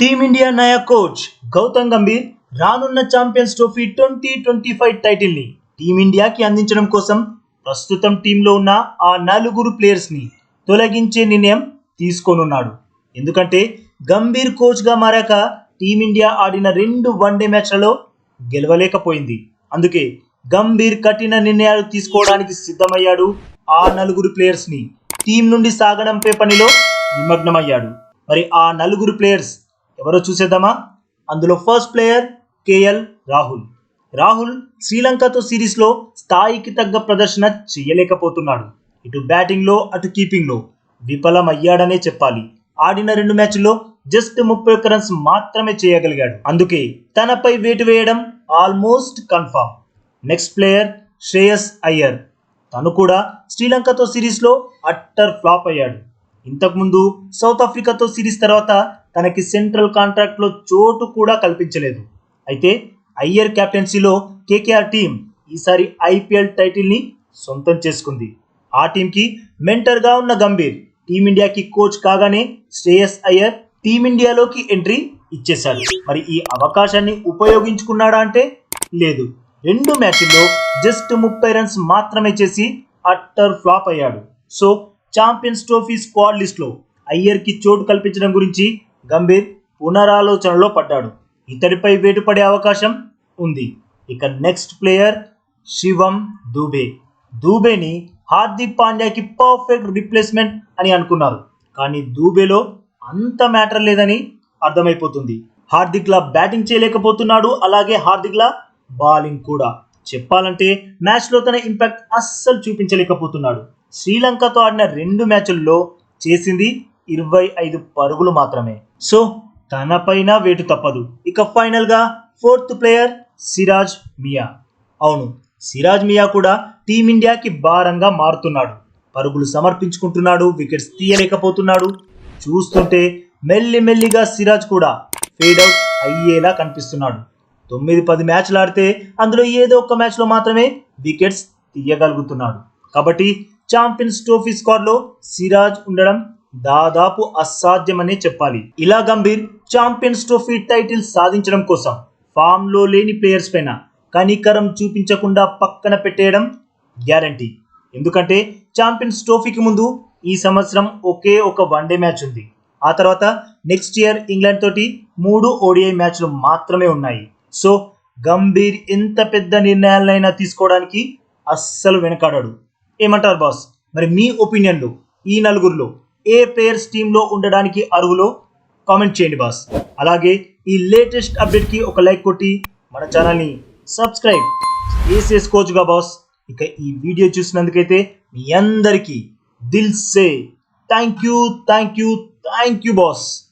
Team India నయ coach Gautam Gambhir రానున్న champions trophy twenty twenty five టైటిల్ని టీమిండియాకి అందించడం కోసం ప్రస్తుతం టీంలో ఉన్న ఆ నలుగురు ప్లేయర్స్ని తొలగించే నిర్ణయం తీసుకోనున్నాడు. ఎందుకంటే గంభీర్ కోచ్గా మారాక టీమిండియా ఆడిన రెండు వన్డే మ్యాచ్లలో గెలవలేకపోయింది. అందుకే గంభీర్ కఠిన నిర్ణయాలు తీసుకోవడానికి సిద్ధమయ్యాడు ఆ నలుగురు ప్లేయర్స్ని. టీం నుండి సాగడంపై పనిలో నిమగ్నమయ్యాడు. మరి ఆ నలుగురు ప్లేయర్స్ ఎవరో చూసేద్దామా? అందులో first player KL Rahul. Rahul శ్రీలంకతో సిరీస్లో స్థాయికి తగ్గ ప్రదర్శన చేయలేకపోతున్నాడు. ఇటు బ్యాటింగ్లో అటు కీపింగ్లో విఫలమయ్యాడనే చెప్పాలి. ఆడిన రెండు మ్యాచ్ల్లో జస్ట్ ముప్పై ఒక్క రన్స్ మాత్రమే చేయగలిగాడు. అందుకే తనపై వేటు వేయడం almost confirm next player Shreyas Iyer. తను కూడా శ్రీలంకతో సిరీస్లో అట్టర్ ఫ్లాప్ అయ్యాడు. ఇంతకుముందు సౌత్ ఆఫ్రికాతో సిరీస్ తర్వాత తనకి సెంట్రల్ కాంట్రాక్ట్లో చోటు కూడా కల్పించలేదు. అయితే అయ్యర్ కెప్టెన్సీలో కేకేఆర్ టీం ఈసారి ఐపీఎల్ టైటిల్ని సొంతం చేసుకుంది. ఆ టీంకి మెంటర్గా ఉన్న గంభీర్ టీమిండియాకి కోచ్ కాగానే శ్రేయస్ అయ్యర్ టీమిండియాలోకి ఎంట్రీ ఇచ్చేశాడు. మరి ఈ అవకాశాన్ని ఉపయోగించుకున్నాడా అంటే లేదు. రెండు మ్యాచ్ల్లో జస్ట్ ముప్పై రన్స్ మాత్రమే చేసి అట్టర్ ఫ్లాప్ అయ్యాడు. సో ఛాంపియన్స్ ట్రోఫీ స్క్వాడ్ లిస్ట్లో అయ్యర్కి చోటు కల్పించడం గురించి గంభీర్ పునరాలోచనలో పడ్డాడు. ఇతడిపై వేటుపడే అవకాశం ఉంది. ఇక నెక్స్ట్ ప్లేయర్ శివం దూబే. దూబేని హార్దిక్ పాండ్యాకి పర్ఫెక్ట్ రిప్లేస్మెంట్ అని అనుకున్నారు. కానీ దూబేలో అంత మ్యాటర్ లేదని అర్థమైపోతుంది. హార్దిక్లా బ్యాటింగ్ చేయలేకపోతున్నాడు. అలాగే హార్దిక్లా బౌలింగ్ కూడా. చెప్పాలంటే మ్యాచ్లో తన ఇంపాక్ట్ అస్సలు చూపించలేకపోతున్నాడు. శ్రీలంకతో ఆడిన రెండు మ్యాచ్ల్లో చేసింది ఇరవై ఐదు పరుగులు మాత్రమే. సో తనపైన వేటు తప్పదు. ఇక ఫైనల్గా ఫోర్త్ ప్లేయర్ సిరాజ్ మియా. అవును సిరాజ్ మియా కూడా టీమిండియాకి భారంగా మారుతున్నాడు. పరుగులు సమర్పించుకుంటున్నాడు వికెట్స్ తీయలేకపోతున్నాడు. చూస్తుంటే మెల్లి మెల్లిగా సిరాజ్ కూడా ఫేడ్ అవుట్ అయ్యేలా కనిపిస్తున్నాడు. తొమ్మిది పది మ్యాచ్లు ఆడితే అందులో ఏదో ఒక మ్యాచ్లో మాత్రమే వికెట్స్ తీయగలుగుతున్నాడు. కాబట్టి ఛాంపియన్స్ ట్రోఫీ స్క్వాడ్లో సిరాజ్ ఉండడం దాదాపు అసాధ్యమనే చెప్పాలి. ఇలా గంభీర్ ఛాంపియన్స్ ట్రోఫీ టైటిల్ సాధించడం కోసం ఫామ్లో లేని ప్లేయర్స్ పైన కనికరం చూపించకుండా పక్కన పెట్టేయడం గ్యారంటీ. ఎందుకంటే ఛాంపియన్స్ ట్రోఫీకి ముందు ఈ సంవత్సరం ఒకే ఒక వన్డే మ్యాచ్ ఉంది. ఆ తర్వాత నెక్స్ట్ ఇయర్ ఇంగ్లాండ్ తోటి మూడు ఓడిఐ మ్యాచ్లు మాత్రమే ఉన్నాయి. సో గంభీర్ ఎంత పెద్ద నిర్ణయాలైనా తీసుకోవడానికి అస్సలు వెనకాడాడు. ఏమంటారు బాస్? మరి మీ ఒపీనియన్లో ఈ నలుగురిలో ఏ ప్లేయర్స్ టీంలో ఉండడానికి అర్హులో? కామెంట్ చేయండి బాస్. అలాగే ఈ లేటెస్ట్ అప్డేట్కి ఒక లైక్ కొట్టి మన ఛానల్ని సబ్స్క్రైబ్ చేసేసుకోవచ్చుగా బాస్. ఇక ఈ వీడియో చూసినందుకైతే మీ అందరికీ దిల్ సే. Thank you thank you thank you boss